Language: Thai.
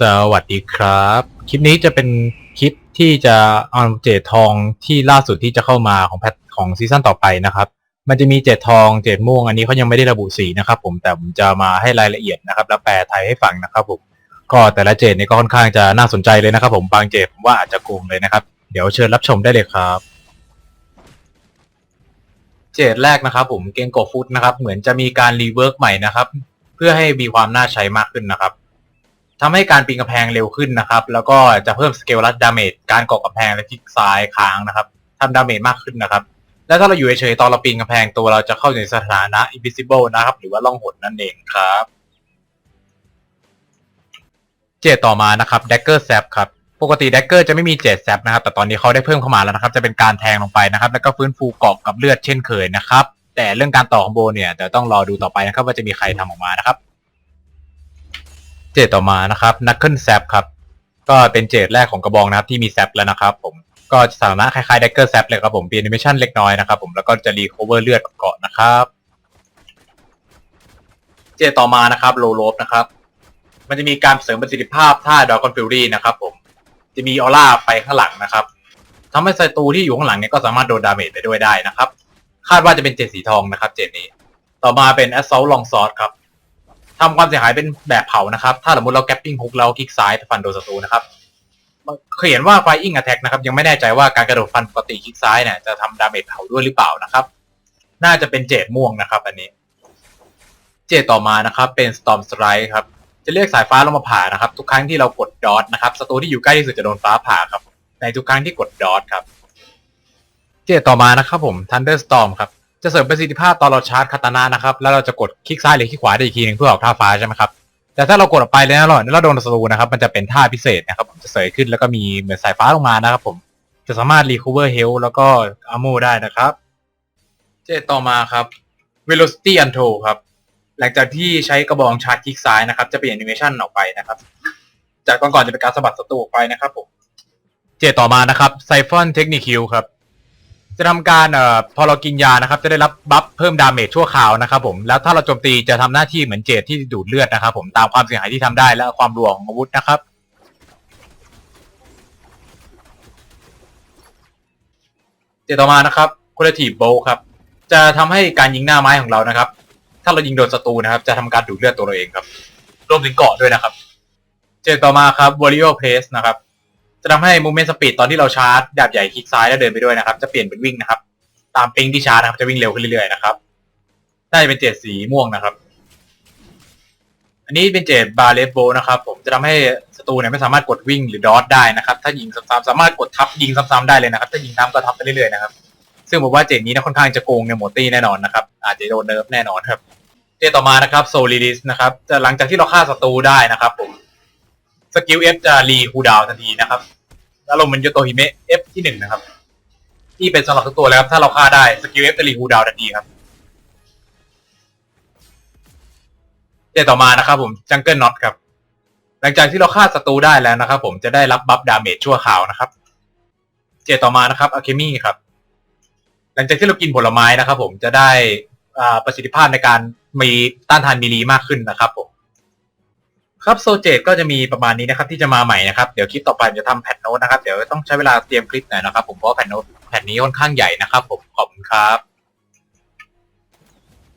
สวัสดีครับ คลิปนี้จะเป็นคลิปที่จะเอาเจดทองที่ล่าสุดที่จะเข้ามาของแพทของซีซั่นต่อไปนะครับ มันจะมีเจดทองเจดม่วงอันนี้เขายังไม่ได้ระบุสีนะครับผมแต่ผมจะมาให้รายละเอียดนะครับแล้วแปลไทยให้ฟังนะครับผมก็แต่ละเจดเนี่ยก็ค่อนข้างจะน่าสนใจเลยนะครับ ผมบางเจดผมว่าอาจจะโกงเลยนะครับ เดี๋ยวเชิญรับชมได้เลยครับ เจดแรกนะครับ ผมเกงโกฟุตนะครับ เหมือนจะมีการรีเวิร์กใหม่นะครับ เพื่อให้มีความน่าใช้มากขึ้นนะครับ ทำให้การปีนกำแพงเร็วขึ้นนะครับ แล้วก็จะเพิ่มสเกลและดาเมจการเกาะกำแพงและคลิกซ้ายค้างนะครับทำดาเมจมากขึ้นนะครับ แล้วถ้าเราอยู่เฉยๆตอนเราปีนกำแพงตัวเราจะเข้าในสถานะ invisible นะครับ หรือว่าล่องหนนั่นเองครับ เจตต่อมานะครับ dagger zap ครับปกติ dagger จะไม่มีเจต zap นะครับ แต่ตอนนี้เขาได้เพิ่มเข้ามาแล้วนะครับ จะเป็นการแทงลงไปนะครับ แล้วก็ฟื้นฟูเกาะกับเลือดเช่นเคยนะครับ แต่เรื่องการต่อคอมโบเนี่ยเดี๋ยวต้องรอดูต่อไปนะครับ ว่าจะมีใครทำออกมานะครับ เจตต่อมานะครับ knuckle zap ครับ ก็เป็นเจตแรกของกระบองนะครับที่มีแซปแล้วนะครับ ผมก็สถานะคล้ายๆ dagger zap เลยครับผมเป็นแอนิเมชันเล็กน้อยนะครับผมแล้วก็จะรีค o เวอร์เลือดเกาะนะครับ เจตต่อมานะครับโลโลฟนะครับ มันจะมีการเสริมประสิทธิภาพท่าดอ c อนฟิลลี่นะครับ ผมจะมีออร่าไปข้างหลังนะครับทำให้ศัตรูที่อยู่ข้างหลังเนี่ยก็สามารถโดนดาเมจไปด้วยได้นะครับ คาดว่าจะเป็นเจตสีทองนะครับ เจตนี้ ต่อมาเป็น assault long sword ครับ ทำความเสียหายเป็นแบบเผานะครับ ถ้าสมมติเราแกปปิ้งฮุกแล้วคลิกซ้ายไปฟันโดนศัตรูนะครับเขียนว่า Flying Attack นะครับ ยังไม่แน่ใจว่าการกระโดดฟันปกติคลิกซ้ายเนี่ยจะทำดาเมจเผาด้วยหรือเปล่านะครับ น่าจะเป็นเจดม่วงนะครับ อันนี้ เจดต่อมานะครับเป็น Storm Strike ครับ จะเรียกสายฟ้าลงมาผ่านะครับ ทุกครั้งที่เรากดดอทนะครับศัตรูที่อยู่ใกล้ที่สุดจะโดนฟ้าผ่าครับ ในทุกครั้งที่กดดอทครับ เจดต่อมานะครับผม Thunderstorm ครับ จะเสริมประสิทธิภาพตอนเราชาร์จคาตานานะครับ แล้วเราจะกดคลิกซ้ายหรือคลิกขวาได้อีกทีหนึงเพื่อออกท่าฟ้าใช่ไหมครับ แต่ถ้าเรากดออกไปแล้วนะแล้วเราโดนศัตรูนะครับ มันจะเป็นท่าพิเศษนะครับผมจะเสยขึ้นแล้วก็มีเหมือนสายฟ้าลงมานะครับผม จะสามารถ recover health แล้วก็อาโมได้นะครับ เจตต่อมาครับ velocity untold ครับ หลังจากที่ใช้กระบองชาร์จคลิกซ้ายนะครับ จะเปลี่ยนแอนิเมชันออกไปนะครับ จากก่อนก่อนๆจะเป็นการสะบัดศัตรูออกไปนะครับผม เจตต่อมานะครับ Siphon Technique ครับ จะทำการเอ่อพอเรากินยานะครับ จะได้รับบัฟเพิ่มดาเมจชั่วคราวนะครับผมแล้วถ้าเราโจมตีจะทำหน้าที่เหมือนเจดที่ดูดเลือดนะครับผมตามความเสียหายที่ทำได้และความรัวของอาวุธนะครับ เจตต่อมานะครับ Qualitative Bolt ครับ จะทำให้การยิงหน้าไม้ของเรานะครับ ถ้าเรายิงโดนศัตรูนะครับ จะทำการดูดเลือดตัวเราเองครับ รวมถึงเกาะด้วยนะครับ เจตต่อมาครับ Warrior Press นะครับ จะทำให้ movement speed ตอนที่เราชาร์จดาบใหญ่คลิกซ้ายแล้วเดินไปด้วยนะครับ จะเปลี่ยนเป็นวิ่งนะครับ ตามปิงที่ชาร์จนะครับจะวิ่งเร็วขึ้นเรื่อยๆนะครับน่าจะเป็นเจดสีม่วงนะครับ อันนี้เป็นเจดบาเลสโบนะครับ ผมจะทำให้ศัตรูเนี่ยไม่สามารถกดวิ่งหรือดอทได้นะครับ ถ้ายิงซ้ำๆสามารถกดทับยิงซ้ำๆได้เลยนะครับ ถ้ายิงซ้ำก็ทับไปเรื่อยๆนะครับ ซึ่งผมว่าเจดนี้นะค่อนข้างจะโกงในโหมดตี้แน่นอนนะครับ อาจจะโดนเนิร์ฟแน่นอนครับ เจดต่อมานะครับโซลิดิสนะครับจะหลังจากที่เราฆ่าศัตรูได้นะครับผมสกิลเอฟจะรีคูดาวทันทีนะครับ อารมณ์เหมันโยโตฮิเมะ F ที่หนึ่งนะครับ ที่เป็นสำหรับทุกตัวเลยครับ ถ้าเราฆ่าได้สกิล F จะรีคูลดาวน์ทันทีครับเจต่อมานะครับผมจังเกิลน็อตครับ หลังจากที่เราฆ่าศัตรูได้แล้วนะครับ ผมจะได้รับบัฟดาเมจชั่วคราวนะครับ เจต่อมานะครับอะเคมี่ครับ หลังจากที่เรากินผลไม้นะครับ ผมจะได้ประสิทธิภาพในการมีต้านทานมีลีมากขึ้นนะครับ ผม ครับโซเจตก็จะมีประมาณนี้นะครับที่จะมาใหม่นะครับเดี๋ยวคลิปต่อไปจะทำแผ่นโน้ตนะครับเดี๋ยวต้องใช้เวลาเตรียมคลิปหน่อยนะครับผมเพราะแผ่นโน้ตแผ่นนี้ค่อนข้างใหญ่นะครับผมขอบคุณครับ